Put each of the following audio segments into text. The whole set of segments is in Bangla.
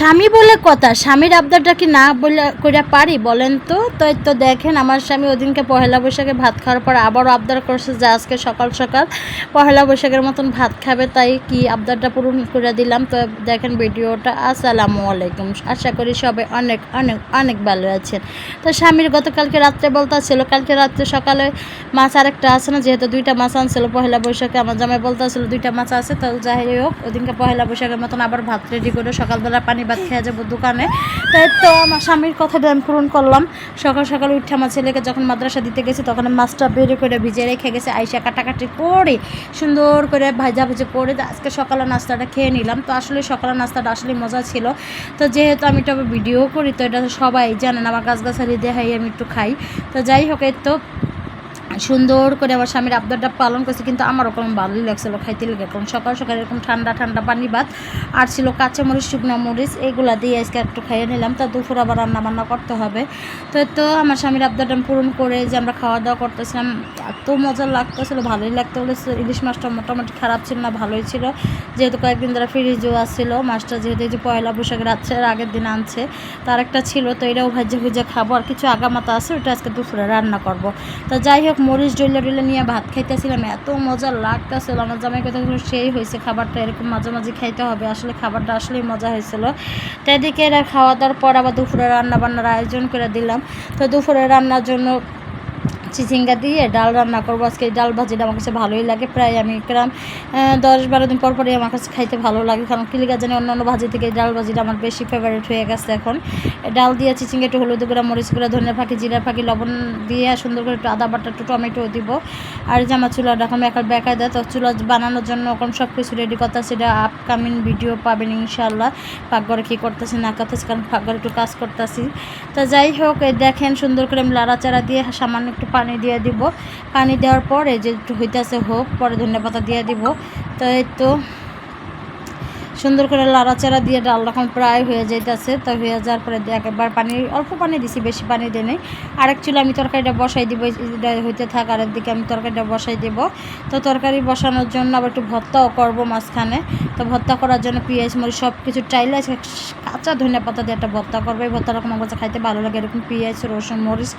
স্বামী বলে কথা, স্বামীর আবদারটা কি না বলে করে পারি বলেন তো? তো তো দেখেন, আমার স্বামী ওদিনকে পহেলা বৈশাখে ভাত খাওয়ার পর আবারও আবদার করছে যে আজকে সকাল সকাল পহেলা বৈশাখের মতন ভাত খাবে, তাই কি আবদারটা পূরণ করে দিলাম? তো দেখেন ভিডিওটা, আসসালামু আলাইকুম। আশা করি সবাই অনেক অনেক অনেক ভালো আছেন। তো স্বামীর গতকালকে রাত্রে বলতে বলতেছিল কালকে রাত্রে সকালে মাছ আরেকটা আছে না, যেহেতু দুইটা মাছ আনছিল পহেলা বৈশাখে, আমার জামাই বলতে বলতেছিল দুইটা মাছ আছে, তো যাই হোক, ওদিনকে পহেলা বৈশাখের মতন আবার ভাত রেডি করে সকালবেলা পানি ভাত খেয়ে যাব দোকানে। তাই তো আমার স্বামীর কথাটা আমি পূরণ করলাম। সকাল সকাল উঠে আমার ছেলেকে যখন মাদ্রাসা দিতে গেছি, তখন মাছটা বের করে ভিজে রেখে গেছে, আইসা কাটাকাটি করে সুন্দর করে ভাজা ভুজি করে আজকে সকালে নাস্তাটা খেয়ে নিলাম। তো আসলে সকালের নাস্তাটা আসলে মজা ছিল। তো যেহেতু আমি এটা ভিডিও করি, তো এটা সবাই জানেন, আমার গাছগাছালি দেখাই, আমি একটু খাই। তো যাই হোক, এই তো সুন্দর করে আমার স্বামীর আবদারটা পালন করছে, কিন্তু আমার ওরকম ভালোই লাগছিল খাইতে লেগে। কারণ সকাল সকাল এরকম ঠান্ডা ঠান্ডা পানি ভাত আর ছিল কাঁচা মরিচ, শুকনো মরিচ এইগুলা দিয়ে আজকে একটু খাইয়ে নিলাম। তা দুপুর আবার রান্না বান্না করতে হবে। তো তো আমার স্বামীর আবদারটা পূরণ করে যে আমরা খাওয়া দাওয়া করতেছিলাম, এত মজা লাগতেছিল, ভালোই লাগতে বলেছে। ইলিশ মাছটা মোটামুটি খারাপ ছিল না, ভালোই ছিল। যেহেতু কয়েকদিন ধরে ফ্রিজও আসছিল, মাছটা যেহেতু এই যে পয়লা বৈশাখ রাত্রের আগের দিন আনছে, তার একটা ছিল, তো এটাও ভাজে ভুজে খাব। আর কিছু আগামাতা আছে, ওটা আজকে দুপুরে রান্না করব। তো যাই হোক মরিচ ডইলে ডইলে নিয়ে ভাত খাইতেছিলাম, এত মজা লাগতেছিল আমার জামাই কথা সেই হয়েছে খাবারটা, এরকম মাঝে মাঝে খাইতে হবে। আসলে খাবারটা আসলেই মজা হয়েছিল তাই এদিকে এরা খাওয়া দাওয়ার পর আবার দুপুরে রান্না বান্নার আয়োজন করে দিলাম। তো দুপুরে রান্নার জন্য চিচিঙ্গা দিয়ে ডাল রান্না করব। আজকে ডাল ভাজিটা আমার কাছে ভালোই লাগে। প্রায় আমি গ্রাম দশ বারো দিন পর পরই আমার কাছে খাইতে ভালো লাগে। কারণ কিলিকা জানি অন্য অন্য ভাজি থেকে ডাল ভাজিটা আমার বেশি ফেভারিট হয়ে গেছে এখন। ডাল দিয়ে চিচিঙ্গা একটু হলুদ গুঁড়া, মরিচ গুঁড়া, ধনিয়া ফাঁকি জিরা ফাঁকি লবণ দিয়ে সুন্দর করে একটু আদা বাটা, একটু টমেটো দিব। আর যে আমার চুলাটা এখন বেকার বেকায় দেয়, তো চুলা বানানোর জন্য এখন সব কিছু রেডি করতে সেটা আপকামিং ভিডিও পাবেন ইনশাল্লাহ পাকঘরে কী করতেছি না করতেছি, কারণ পাকঘরে একটু কাজ করতেছি। তো যাই হোক দেখেন সুন্দর করে আমি লাড়াচাড়া দিয়ে সামান্য একটু পানি দিয়ে দিব। পানি দেওয়ার পরে যে হইতে আছে হোক, পরে ধনিয়া পাতা দিয়ে দিব। তো এই তো সুন্দর করে লাড়াচাড়া দিয়ে ডাল রকম প্রায় হয়ে যাইতেছে। তো হয়ে যাওয়ার পরে একবার পানি, অল্প পানি দিছি, বেশি পানি দিই নাই। আরেক চুলে আমি তরকারিটা বসাই দিব হইতে থাক, আরেক দিকে আমি তরকারিটা বসাই দিব। তো তরকারি বসানোর জন্য আবার একটু ভর্তাও করব মাঝখানে। তো ভর্তা করার জন্য পেঁয়াজ, মরিচ সব কিছু চাইলে কাঁচা ধনিয়া পাতা দিয়ে একটা ভর্তা করব। এই ভর্তা রকম আমার খাইতে ভালো লাগে, এরকম পেঁয়াজ, রসুন, মরিচ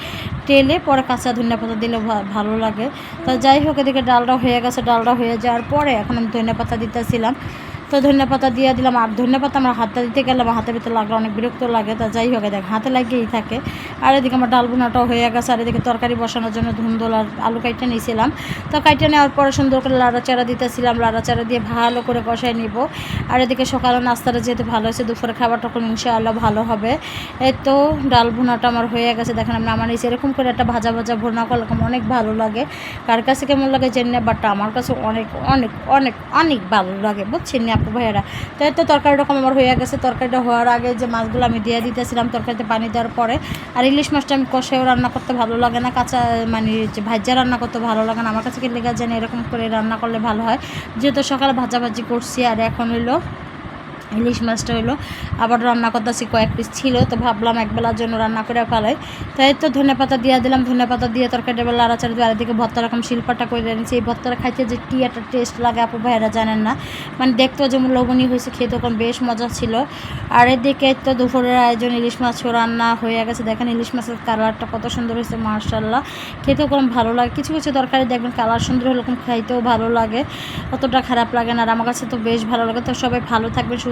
তেলে পরে কাঁচা ধনিয়া পাতা দিলে ভালো লাগে। তো যাই হোক, এদিকে ডালটা হয়ে গেছে, ডালটা হয়ে যাওয়ার পরে এখন আমি ধনিয়া পাতা দিতেছিলাম। তো ধনিয়া পাতা দিয়ে দিলাম, আর ধনিয়া পাতা আমরা হাতটা দিতে গেলাম আমার হাতের ভিতরে লাগলে অনেক বিরক্ত লাগে, তা যাই হোক দেখ হাতে লাগিয়েই থাকে। আর এদিকে আমার ডাল বোনাটাও হয়ে গেছে, আর এদিকে তরকারি বসানোর জন্য ধুন্দল আর আলু কাইটে নিয়েছিলাম। তো কাইটে নেওয়ার পরে সুন্দর করে লাড়াচাড়া দিতেছিলাম, লাড়াচাড়া দিয়ে ভালো করে কষাই নিব। আর এদিকে সকালে নাস্তাটা যেহেতু ভালো হয়েছে দুপুরে খাবারটা কোনো ইনশাআল্লাহ ভালো হবে। এই তো ডাল আমার হয়ে গেছে, দেখেন আমি আমার নিয়েছি, এরকম করে একটা ভাজা ভাজা ভুনা করলে অনেক ভালো লাগে। কার কাছে কেমন লাগে জেনে বাট আমার কাছে অনেক অনেক অনেক অনেক ভালো লাগে, বুঝছেন আপু ভাইয়ারা। তো তো তরকারিটা কম আমার হয়ে গেছে। তরকারিটা হওয়ার আগে যে মাছগুলো আমি দিয়ে দিতেছিলাম, তরকারিতে পানি দেওয়ার পরে। আর ইলিশ মাছটা আমি কষেও রান্না করতে ভালো লাগে না, কাঁচা মানে যে ভাজা রান্না করতে ভালো লাগে না। আমার কাছে কি লেগে জানি এরকম করে রান্না করলে ভালো হয়। যেহেতু সকালে ভাজাভাজি করছি, আর এখন হইল ইলিশ মাছটা হলো। আবার রান্না করতেছি কয়েক পিস ছিল, তো ভাবলাম একবেলার জন্য রান্না করে ফেলাই। তাই তো ধনে পাতা দিয়ে দিলাম, ধনে পাতা দিয়ে তরকারিটা বেলা আড়াচাড়ি দিয়ে আরেকদিকে ভর্তা রকম শিল্পাটা করে এনেছি। এই ভর্তাটা খাইতে যে কি একটা টেস্ট লাগে আপু ভাইয়েরা জানেন না। মানে দেখতেও যেমন লবণী হয়েছে খেতে তখন বেশ মজা ছিল। আর এদিকে তো দুপুরের আয়োজন ইলিশ মাছও রান্না হয়ে গেছে। দেখেন ইলিশ মাছের কালারটা কত সুন্দর হয়েছে মার্শাল্লাহ খেতেও কোনো ভালো লাগে, কিছু কিছু তরকারি দেখবেন কালার সুন্দর হলে খাইতেও ভালো লাগে। অতটা খারাপ লাগে না আর আমার কাছে তো বেশ ভালো লাগে। তো সবাই ভালো থাকবেন